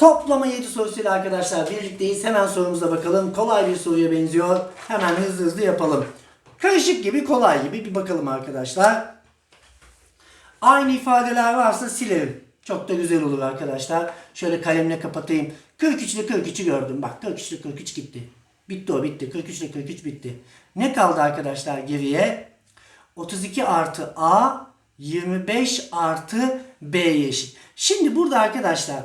Toplama 7 sorusuyla arkadaşlar birlikteyiz. Hemen sorumuza bakalım. Kolay bir soruya benziyor. Hemen hızlı hızlı yapalım. Karışık gibi kolay gibi bir bakalım arkadaşlar. Aynı ifadeler varsa silerim. Çok da güzel olur arkadaşlar. Şöyle kalemle kapatayım. 43 ile 43'ü gördüm. Bak 43 ile 43 gitti. Bitti o bitti. 43 ile 43 bitti. Ne kaldı arkadaşlar geriye? 32 artı A 25 artı B'ye eşit. Şimdi burada arkadaşlar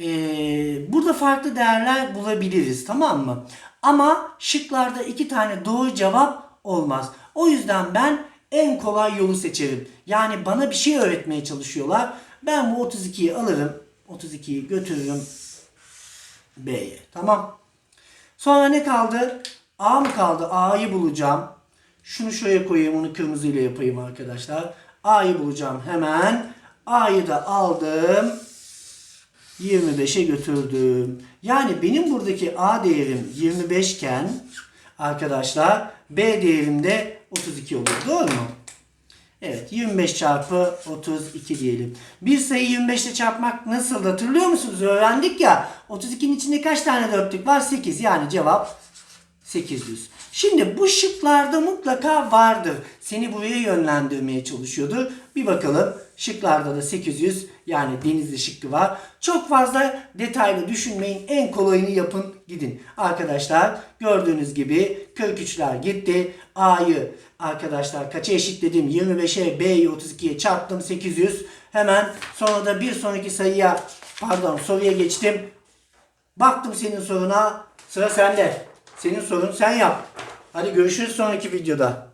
eee, burada farklı değerler bulabiliriz tamam mı? Ama şıklarda iki tane doğru cevap olmaz. O yüzden ben en kolay yolu seçerim. Yani bana bir şey öğretmeye çalışıyorlar. Ben bu 32'yi alırım. 32'yi götürürüm B'ye. Tamam. Sonra ne kaldı? A mı kaldı? A'yı bulacağım. Şunu şuraya koyayım. Onu kırmızıyla yapayım arkadaşlar. A'yı bulacağım hemen. A'yı da aldım. 25'e götürdüm. Yani benim buradaki A değerim 25 iken arkadaşlar B değerim de 32 olur. Doğru mu? Evet 25 çarpı 32 diyelim. Bir sayı 25 ile çarpmak nasıl hatırlıyor musunuz? Öğrendik ya. 32'nin içinde kaç tane dörtlük var? 8. Yani cevap 800. Şimdi bu şıklarda mutlaka vardır. Seni buraya yönlendirmeye çalışıyordu. Bir bakalım. Şıklarda da 800 yani denizli şıkkı var. Çok fazla detaylı düşünmeyin. En kolayını yapın gidin. Arkadaşlar gördüğünüz gibi 43'ler gitti. A'yı arkadaşlar kaça eşitledim? 25'e B'yi 32'ye çarptım 800. Hemen sonra da bir sonraki sayıya pardon soruya geçtim. Baktım senin soruna. Sıra sende. Senin sorun sen yap. Hadi görüşürüz sonraki videoda.